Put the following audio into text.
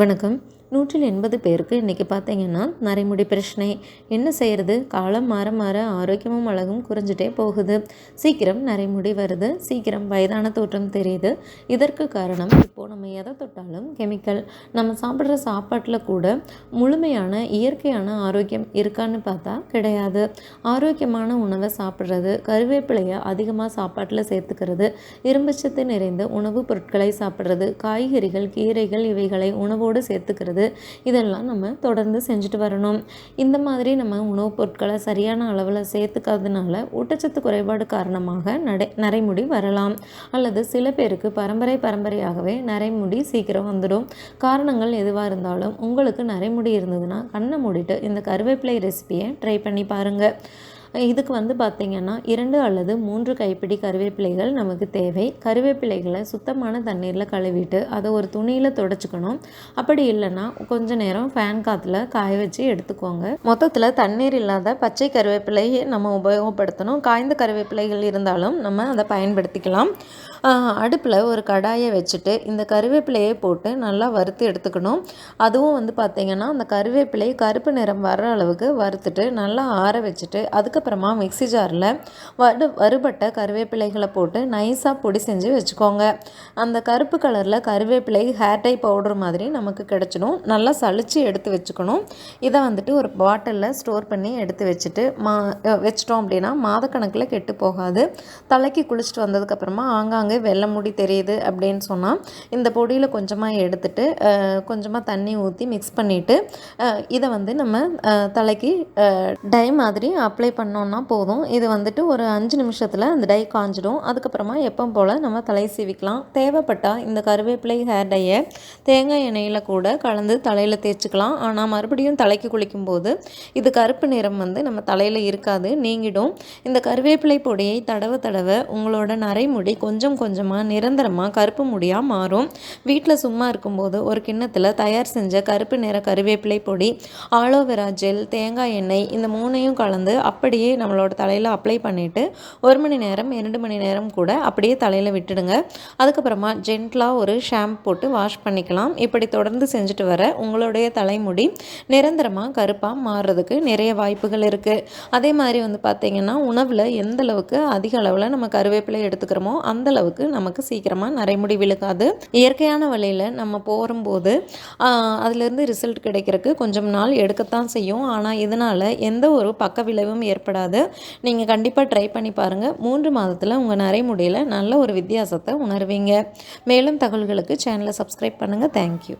வணக்கம். நூற்றில் எண்பது பேருக்கு இன்றைக்கி பார்த்தீங்கன்னா நரைமுடி பிரச்சனை. என்ன செய்கிறது காலம் மாற மாற ஆரோக்கியமும் அழகும் குறைஞ்சிட்டே போகுது. சீக்கிரம் நரைமுடி வருது. சீக்கிரம் வயதான தோற்றம் தெரியுது. இதற்கு காரணம் இப்போது நம்ம எதை தொட்டாலும் கெமிக்கல். நம்ம சாப்பிட்ற சாப்பாட்டில் கூட முழுமையான இயற்கையான ஆரோக்கியம் இருக்கான்னு பார்த்தா கிடையாது. ஆரோக்கியமான உணவை சாப்பிட்றது கருவேப்பிலையை அதிகமாக சாப்பாட்டில் சேர்த்துக்கிறது இரும்புச்சத்து நிறைந்த உணவுப் பொருட்களை சாப்பிட்றது காய்கறிகள் கீரைகள் இவைகளை உணவோடு சேர்த்துக்கிறது இதெல்லாம் நம்ம தொடர்ந்து செஞ்சுட்டு வரணும். இந்த மாதிரி நம்ம உணவுப் பொருட்களை சரியான அளவில் சேர்த்துக்காததுனால ஊட்டச்சத்து குறைபாடு காரணமாக நடை நரைமுடி வரலாம். அல்லது சில பேருக்கு பரம்பரை பரம்பரையாகவே நரைமுடி சீக்கிரம் வந்துடும். காரணங்கள் எதுவாக இருந்தாலும் உங்களுக்கு நரைமுடி இருந்ததுன்னா கண்ணை மூடிட்டு இந்த கருவேப்பிலை ரெசிபியை ட்ரை பண்ணி பாருங்கள் இதுக்கு வந்து பார்த்திங்கன்னா இரண்டு அல்லது மூன்று கைப்பிடி கருவேப்பிலைகள் நமக்கு தேவை. கருவேப்பிலைகளை சுத்தமான தண்ணீரில் கழுவிட்டு அதை ஒரு துணியில் தொடச்சிக்கணும். அப்படி இல்லைன்னா கொஞ்ச நேரம் ஃபேன் காற்றுல காய வச்சு எடுத்துக்கோங்க. மொத்தத்தில் தண்ணீர் இல்லாத பச்சை கருவேப்பிலையை நம்ம உபயோகப்படுத்தணும். காய்ந்த கருவேப்பிலைகள் இருந்தாலும் நம்ம அதை பயன்படுத்திக்கலாம். அடுப்பில் ஒரு கடாயை வச்சுட்டு இந்த கருவேப்பிலையை போட்டு நல்லா வறுத்து எடுத்துக்கணும். அதுவும் வந்து பார்த்திங்கன்னா அந்த கருவேப்பிலை கருப்பு நிறம் வர்ற அளவுக்கு வறுத்துட்டு நல்லா ஆற வச்சுட்டு அதுக்கப்புறமா மிக்சி ஜாரில் வடு வறுபட்ட கருவேப்பிலைகளை போட்டு நைஸாக பொடி செஞ்சு வச்சுக்கோங்க. அந்த கருப்பு கலரில் கருவேப்பிலை ஹேர் டை பவுடர் மாதிரி நமக்கு கிடச்சிடும். நல்லா சளிச்சு எடுத்து வச்சுக்கணும். இதை வந்துட்டு ஒரு பாட்டிலில் ஸ்டோர் பண்ணி எடுத்து வச்சுட்டு மா வச்சிட்டோம் அப்படின்னா மாதக்கணக்கில் கெட்டு போகாது. தலைக்கு குளிச்சுட்டு வந்ததுக்கப்புறமா ஆங்காங்க அங்கே வெள்ளை முடி தெரியுது அப்படின்னு சொன்னால் இந்த பொடியில் கொஞ்சமாக எடுத்துட்டு கொஞ்சமாக தண்ணி ஊற்றி மிக்ஸ் பண்ணிவிட்டு இதை வந்து நம்ம தலைக்கு டை மாதிரி அப்ளை பண்ணோன்னா போதும். இது வந்துட்டு ஒரு அஞ்சு நிமிஷத்தில் அந்த டை காஞ்சிடும். அதுக்கப்புறமா எப்போ போல் நம்ம தலை சீவிக்கலாம். தேவைப்பட்டால் இந்த கருவேப்பிலை ஹேர் டையை தேங்காய் எண்ணெயில் கூட கலந்து தலையில் தேய்ச்சிக்கலாம். ஆனால் மறுபடியும் தலைக்கு குளிக்கும் போது இது கருப்பு நிறம் வந்து நம்ம தலையில் இருக்காது நீங்கிடும். இந்த கருவேப்பிலை பொடியை தடவை தடவை உங்களோட நரைமுடி கொஞ்சம் கொஞ்சமாக நிரந்தரமாக கருப்பு முடியாக மாறும். வீட்டில் சும்மா இருக்கும்போது ஒரு கிண்ணத்தில் தயார் செஞ்ச கருப்பு நிற கருவேப்பிலை பொடி ஆலோவேரா ஜெல் தேங்காய் எண்ணெய் இந்த மூணையும் கலந்து அப்படியே நம்மளோட தலையில் அப்ளை பண்ணிவிட்டு ஒரு மணி நேரம் இரண்டு மணி நேரம் கூட அப்படியே தலையில் விட்டுடுங்க. அதுக்கப்புறமா ஜென்ட்லாக ஒரு ஷாம்பு போட்டு வாஷ் பண்ணிக்கலாம். இப்படி தொடர்ந்து செஞ்சுட்டு வர உங்களுடைய தலைமுடி நிரந்தரமாக கருப்பாக மாறுறதுக்கு நிறைய வாய்ப்புகள் இருக்குது அதே மாதிரி வந்து பார்த்திங்கன்னா உணவில் எந்த அளவுக்கு அதிக அளவில் நம்ம கருவேப்பிலை எடுத்துக்கிறோமோ அந்த அளவுக்கு நமக்கு சீக்கிரமாக நரைமுடி விழுகாது. இயற்கையான வழியில் நம்ம போகும்போது அதிலேருந்து ரிசல்ட் கிடைக்கிறதுக்கு கொஞ்சம் நாள் எடுக்கத்தான் செய்யும். ஆனால் இதனால் எந்த ஒரு பக்க விளைவும் ஏற்படாது. நீங்கள் கண்டிப்பாக ட்ரை பண்ணி பாருங்கள் மூன்று மாதத்தில் உங்கள் நரைமுடியில் நல்ல ஒரு வித்தியாசத்தை உணர்வீங்க. மேலும் தகவல்களுக்கு சேனலை சப்ஸ்கிரைப் பண்ணுங்கள் தேங்க்யூ